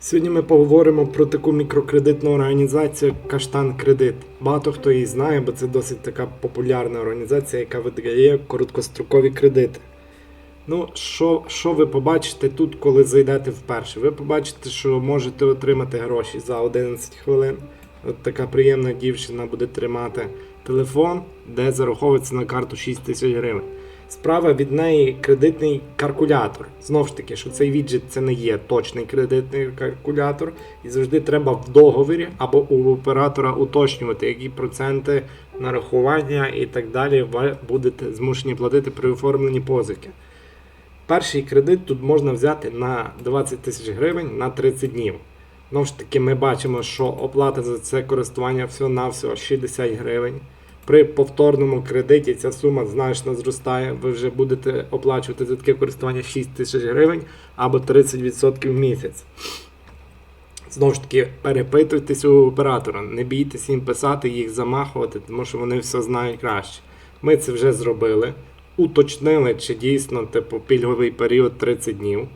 Сьогодні ми поговоримо про таку мікрокредитну організацію Каштан Кредит. Багато хто її знає, бо це досить така популярна організація, яка видає короткострокові кредити. Ну, що, що ви побачите тут, коли зайдете вперше? Ви побачите, що можете отримати гроші за 11 хвилин. От така приємна дівчина буде тримати телефон, де зараховується на карту 6 тисяч гривень. Справа від неї кредитний калькулятор. Знову ж таки, що цей віджит це не є точний кредитний калькулятор, і завжди треба в договорі або у оператора уточнювати, які проценти нарахування і так далі ви будете змушені платити при оформленні позики. Перший кредит тут можна взяти на 20 тисяч гривень на 30 днів. Знову ж таки, ми бачимо, що оплата за це користування всього-навсього 60 гривень. При повторному кредиті ця сума значно зростає. Ви вже будете оплачувати за таке користування 6 тисяч гривень або 30% в місяць. Знову ж таки, перепитуйтесь у оператора, не бійтесь їм писати, їх замахувати, тому що вони все знають краще. Ми це вже зробили, уточнили, чи дійсно типу, пільговий період 30 днів.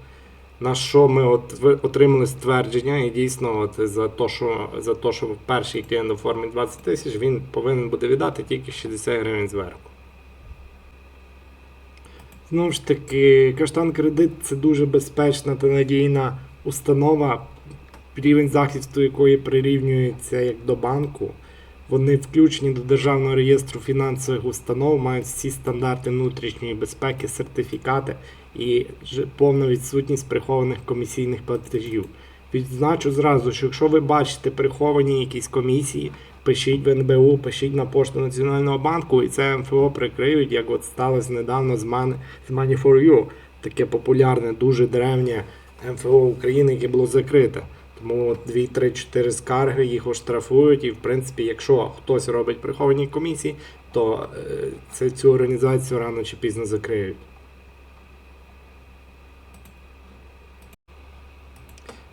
На що ми от отримали ствердження, і дійсно, от за те, що за те, що перший клієнт оформить 20 тисяч, він повинен буде віддати тільки 60 гривень зверху. Знову ж таки, каштан кредит це дуже безпечна та надійна установа, рівень захисту якої прирівнюється як до банку. Вони включені до Державного реєстру фінансових установ, мають всі стандарти внутрішньої безпеки, сертифікати і повна відсутність прихованих комісійних платежів. Відзначу зразу, що якщо ви бачите приховані якісь комісії, пишіть в НБУ, пишіть на пошту Національного банку, і це МФО прикриють, як от сталося недавно з Money, з Money for You, таке популярне, дуже древнє МФО України, яке було закрите. Тому 2, 3, 4 скарги їх оштрафують, і в принципі, якщо хтось робить приховані комісії, то е, це цю організацію рано чи пізно закриють.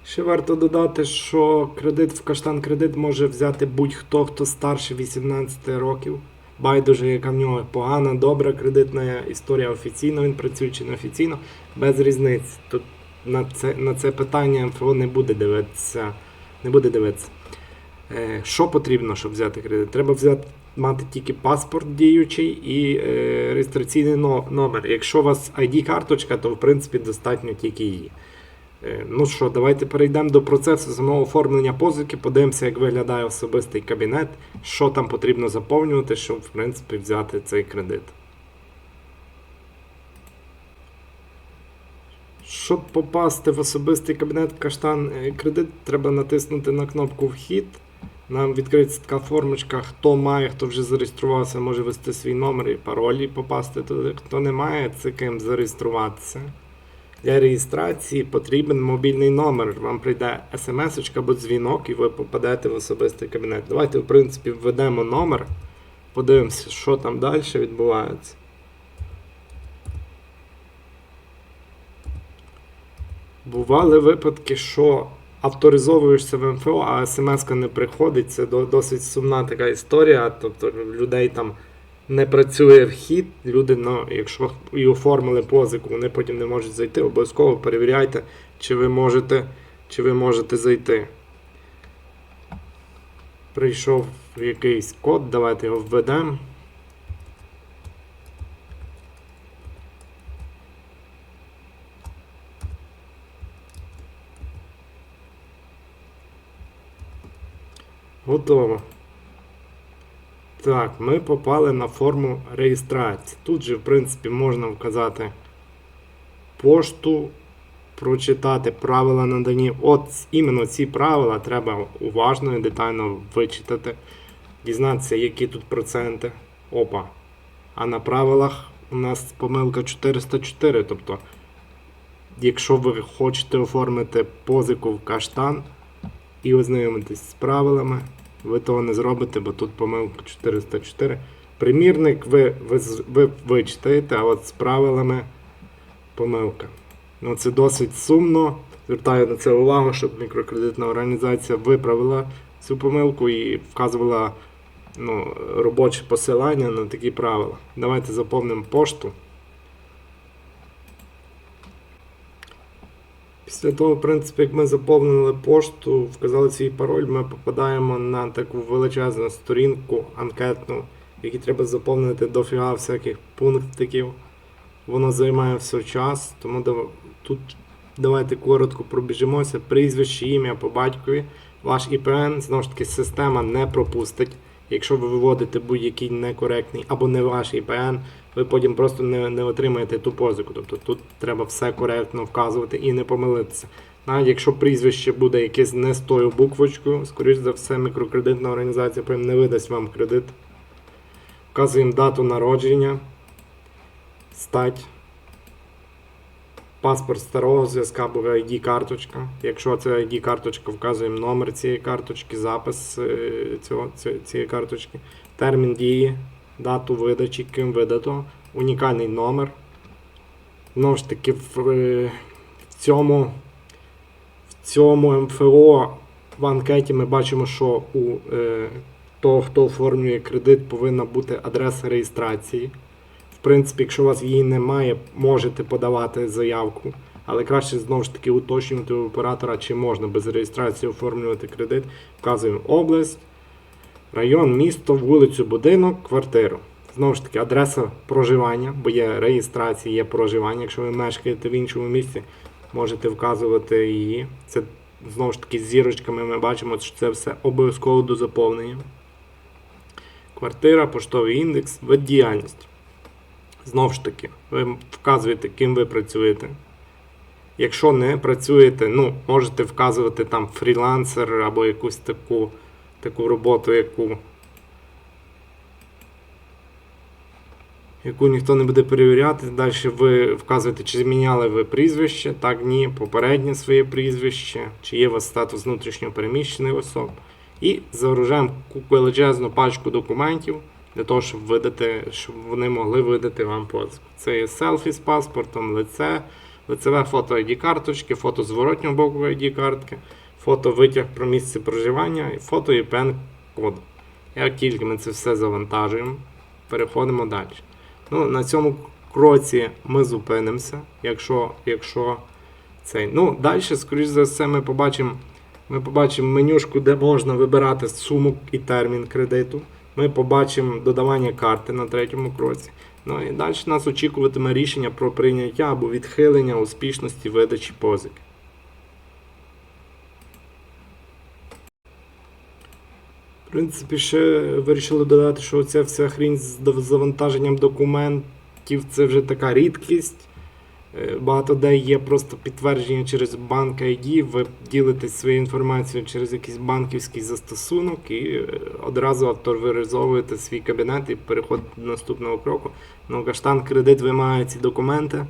Ще варто додати, що кредит в каштан кредит може взяти будь-хто, хто старше 18 років. Байдуже, яка в нього погана, добра кредитна історія офіційно, він працює чи неофіційно, без різниці. Тут на це, на це питання МФО не буде дивитися. Не буде дивитися. Е, що потрібно, щоб взяти кредит? Треба взяти, мати тільки паспорт діючий і е, реєстраційний номер. Якщо у вас ID-карточка, то в принципі достатньо тільки її. Е, Ну що, давайте перейдемо до процесу самого оформлення позики, подивимося, як виглядає особистий кабінет, що там потрібно заповнювати, щоб в принципі взяти цей кредит. Щоб попасти в особистий кабінет каштан е, кредит, треба натиснути на кнопку Вхід. Нам відкриється така формочка. Хто має, хто вже зареєструвався, може ввести свій номер і пароль і попасти туди. Хто не має, цикаємо зареєструватися. Для реєстрації потрібен мобільний номер. Вам прийде смс або дзвінок, і ви попадете в особистий кабінет. Давайте, в принципі, введемо номер, подивимося, що там далі відбувається. Бували випадки, що авторизовуєшся в МФО, а смс не приходить. Це досить сумна така історія. Тобто людей там не працює вхід. Люди, ну, якщо і оформили позику, вони потім не можуть зайти. Обов'язково перевіряйте, чи ви можете, чи ви можете зайти. Прийшов якийсь код, давайте його введемо. Готово. Так, ми попали на форму реєстрації. Тут же, в принципі, можна вказати пошту, прочитати правила надані. От іменно ці правила треба уважно і детально вичитати, дізнатися, які тут проценти. Опа. А на правилах у нас помилка 404. Тобто, якщо ви хочете оформити позику в каштан і ознайомитись з правилами, ви того не зробите, бо тут помилка 404. Примірник ви, ви, ви вичитаєте, а от з правилами помилка. Ну, це досить сумно. Звертаю на це увагу, щоб мікрокредитна організація виправила цю помилку і вказувала ну, робоче посилання на такі правила. Давайте заповнимо пошту. Після того, в принципі, як ми заповнили пошту, вказали свій пароль, ми попадаємо на таку величезну сторінку анкетну, в треба заповнити дофіга всяких пунктиків. Воно займає все час, тому тут давайте коротко пробіжимося. Прізвище, ім'я по батькові, ваш ІПН, знову ж таки, система не пропустить. Якщо ви виводите будь-який некоректний або не ваш ІПН, ви потім просто не, не отримаєте ту позику. Тобто тут треба все коректно вказувати і не помилитися. Навіть якщо прізвище буде якесь не з тою буквочкою, скоріш за все, мікрокредитна організація потім не видасть вам кредит. Вказуємо дату народження, стать, паспорт старого зв'язка або ID карточка. Якщо це ID карточка, вказуємо номер цієї карточки, запис е, цього, цієї карточки, термін дії, дату видачі, ким видато, унікальний номер. Знову ж таки, в, е, в цьому в цьому МФО в анкеті ми бачимо, що у е, того, хто оформлює кредит, повинна бути адреса реєстрації. В принципі, якщо у вас її немає, можете подавати заявку, але краще знову ж таки уточнювати у оператора, чи можна без реєстрації оформлювати кредит. Вказуємо область, район, місто, вулицю, будинок, квартиру. Знову ж таки, адреса проживання, бо є реєстрація, є проживання. Якщо ви мешкаєте в іншому місці, можете вказувати її. Це знову ж таки з зірочками ми бачимо, що це все обов'язково до заповнення. Квартира, поштовий індекс, вид діяльності. Знову ж таки, ви вказуєте, ким ви працюєте. Якщо не працюєте, ну, можете вказувати там фрілансер або якусь таку, таку роботу, яку, яку ніхто не буде перевіряти. Далі ви вказуєте, чи зміняли ви прізвище, так, ні, попереднє своє прізвище, чи є у вас статус внутрішньо переміщених особ. І загружаємо величезну пачку документів для того, щоб видати, щоб вони могли видати вам позику. Це є селфі з паспортом, лице, лицеве фото ID карточки, фото зворотнього боку ID картки, фото витяг про місце проживання і фото ІПН коду. Як тільки ми це все завантажуємо, переходимо далі. Ну, на цьому кроці ми зупинимося, якщо, якщо цей. Ну, далі, скоріш за все, ми побачимо. Ми побачимо менюшку, де можна вибирати суму і термін кредиту. Ми побачимо додавання карти на третьому кроці. Ну і далі нас очікуватиме рішення про прийняття або відхилення успішності видачі позики. Принципі, ще вирішили додати, що ця вся хрінь з завантаженням документів це вже така рідкість. Е, Багато де є просто підтвердження через банк ID, ви ділитесь своєю інформацією через якийсь банківський застосунок і е, одразу авторизовуєте свій кабінет і переходите до наступного кроку. Ну, каштан кредит вимагає ці документи.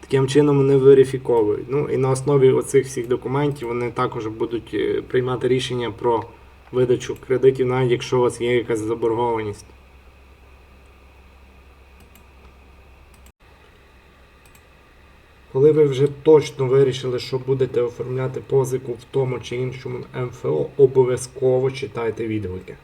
Таким чином вони верифіковують. Ну і на основі оцих всіх документів вони також будуть е, приймати рішення про видачу кредитів, навіть якщо у вас є якась заборгованість. Коли ви вже точно вирішили, що будете оформляти позику в тому чи іншому МФО, обов'язково читайте відгуки.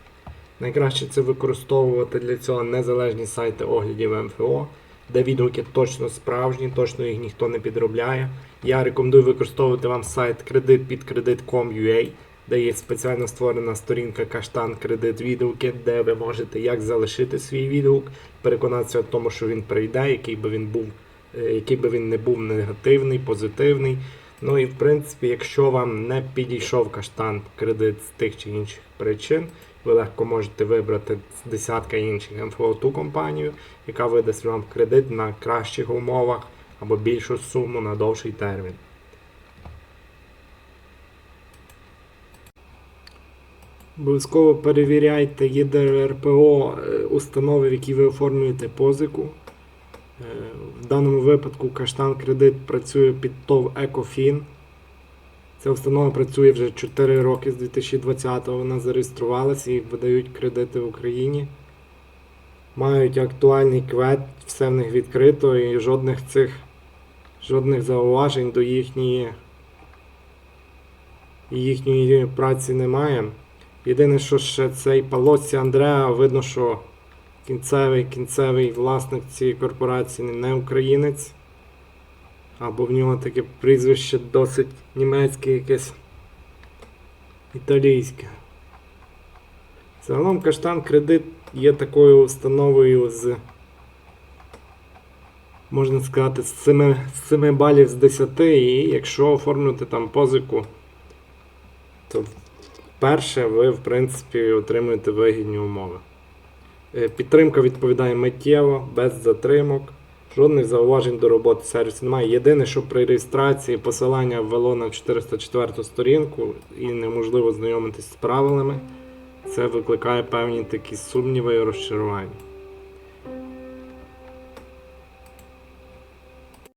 Найкраще це використовувати для цього незалежні сайти оглядів МФО, де відгуки точно справжні, точно їх ніхто не підробляє. Я рекомендую використовувати вам сайт кредит під кредит.com.ua, де є спеціально створена сторінка Каштан Кредит відгуки, де ви можете як залишити свій відгук, переконатися в тому, що він прийде, який би він був е, який би він не був негативний, позитивний. Ну і в принципі, якщо вам не підійшов каштан кредит з тих чи інших причин, ви легко можете вибрати з десятка інших МФО ту компанію, яка видасть вам кредит на кращих умовах або більшу суму на довший термін. Обов'язково перевіряйте ЄДРПО е, установи, в які ви оформлюєте позику. Е, В даному випадку Каштан Кредит працює під ТОВ Екофін. Ця установа працює вже 4 роки з 2020-го. Вона зареєструвалася і видають кредити в Україні. Мають актуальний квет, все в них відкрито і жодних цих жодних зауважень до їхньої, їхньої праці немає. Єдине, що ще цей Палоці Андреа, видно, що кінцевий, кінцевий власник цієї корпорації не українець. Або в нього таке прізвище досить німецьке якесь італійське. Загалом каштан кредит є такою установою з, можна сказати, з 7, з 7 балів з 10, і якщо оформлювати там позику, то вперше ви, в принципі, отримуєте вигідні умови. Е, Підтримка відповідає миттєво, без затримок. Жодних зауважень до роботи сервісу немає. Єдине, що при реєстрації посилання ввело на 404 сторінку і неможливо знайомитись з правилами, це викликає певні такі сумніви і розчарування.